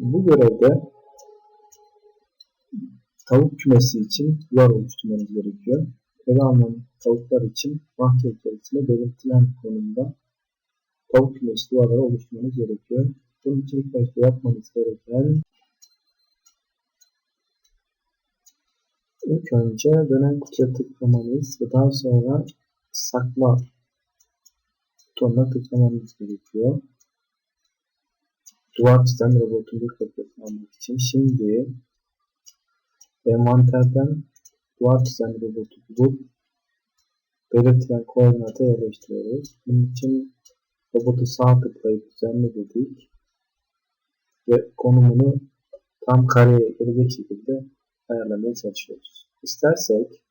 Bu görevde tavuk kümesi için duvar oluşturmanız gerekiyor. Eve tavuklar için bahçe içerisinde belirtilen konumda tavuk kümesi duvarları oluşturmanız gerekiyor. Bunun için ilk başta yapmanız gereken ilk önce dönen kutuya tıklamanız ve daha sonra sakla butonuna tıklamanız gerekiyor. Duvar çizen robotun bir kopyasını almak için şimdi envanterden duvar çizen robotu bulup belirtilen koordinata yerleştiriyoruz. Bunun için robotu sağ tıklayıp düzenle dedik ve konumunu tam kareye gelecek şekilde ayarlamaya çalışıyoruz. İstersek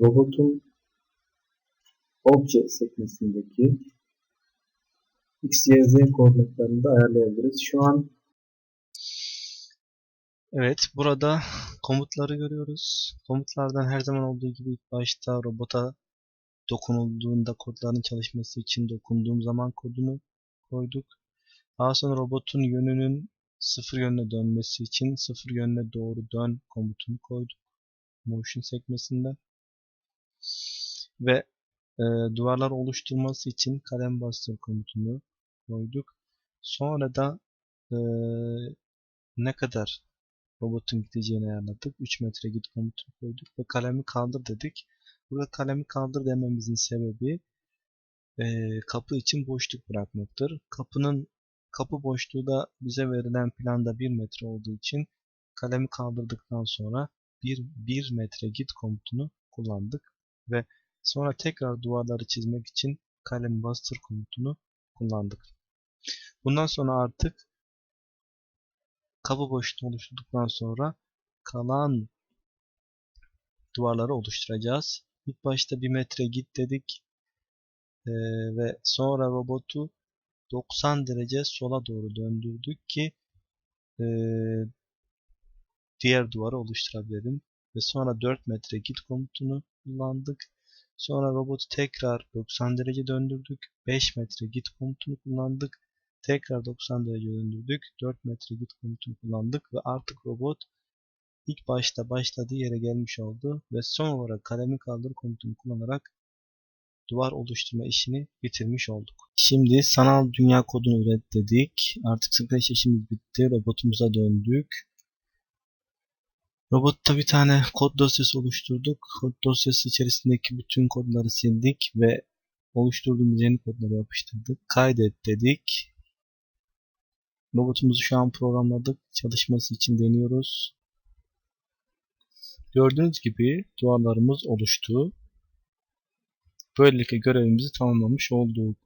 robotun obje sekmesindeki x, y, z koordinatlarını da ayarlayabiliriz. Şu an Evet, burada komutları görüyoruz. Komutlardan her zaman olduğu gibi ilk başta robota dokunulduğunda kodların çalışması için dokunduğum zaman kodunu koyduk. Daha sonra robotun yönünün sıfır yönüne dönmesi için sıfır yönüne doğru dön komutunu koyduk. Motion sekmesinden. Ve e, duvarlar oluşturması için kalem bastır komutunu koyduk. Sonra da e, ne kadar robotun gideceğini ayarladık. 3 metre git komutunu koyduk ve kalemi kaldır dedik. Burada kalemi kaldır dememizin sebebi e, kapı için boşluk bırakmaktır. Kapının kapı boşluğu da bize verilen planda 1 metre olduğu için kalemi kaldırdıktan sonra 1, 1 metre git komutunu kullandık ve sonra tekrar duvarları çizmek için kalem bastır komutunu kullandık. Bundan sonra artık kapı boşluğu oluşturduktan sonra kalan duvarları oluşturacağız. İlk başta 1 metre git dedik ee, ve sonra robotu 90 derece sola doğru döndürdük ki e, diğer duvarı oluşturabilelim. Ve sonra 4 metre git komutunu kullandık. Sonra robotu tekrar 90 derece döndürdük. 5 metre git komutunu kullandık. Tekrar 90 derece döndürdük. 4 metre git komutunu kullandık ve artık robot ilk başta başladığı yere gelmiş oldu ve son olarak kalemi kaldır komutunu kullanarak duvar oluşturma işini bitirmiş olduk. Şimdi sanal dünya kodunu üret dedik. Artık Scratch işimiz bitti. Robotumuza döndük. Robotta bir tane kod dosyası oluşturduk. Kod dosyası içerisindeki bütün kodları sildik ve oluşturduğumuz yeni kodları yapıştırdık. Kaydet dedik. Robotumuzu şu an programladık. Çalışması için deniyoruz. Gördüğünüz gibi duvarlarımız oluştu. Böylelikle görevimizi tamamlamış olduk.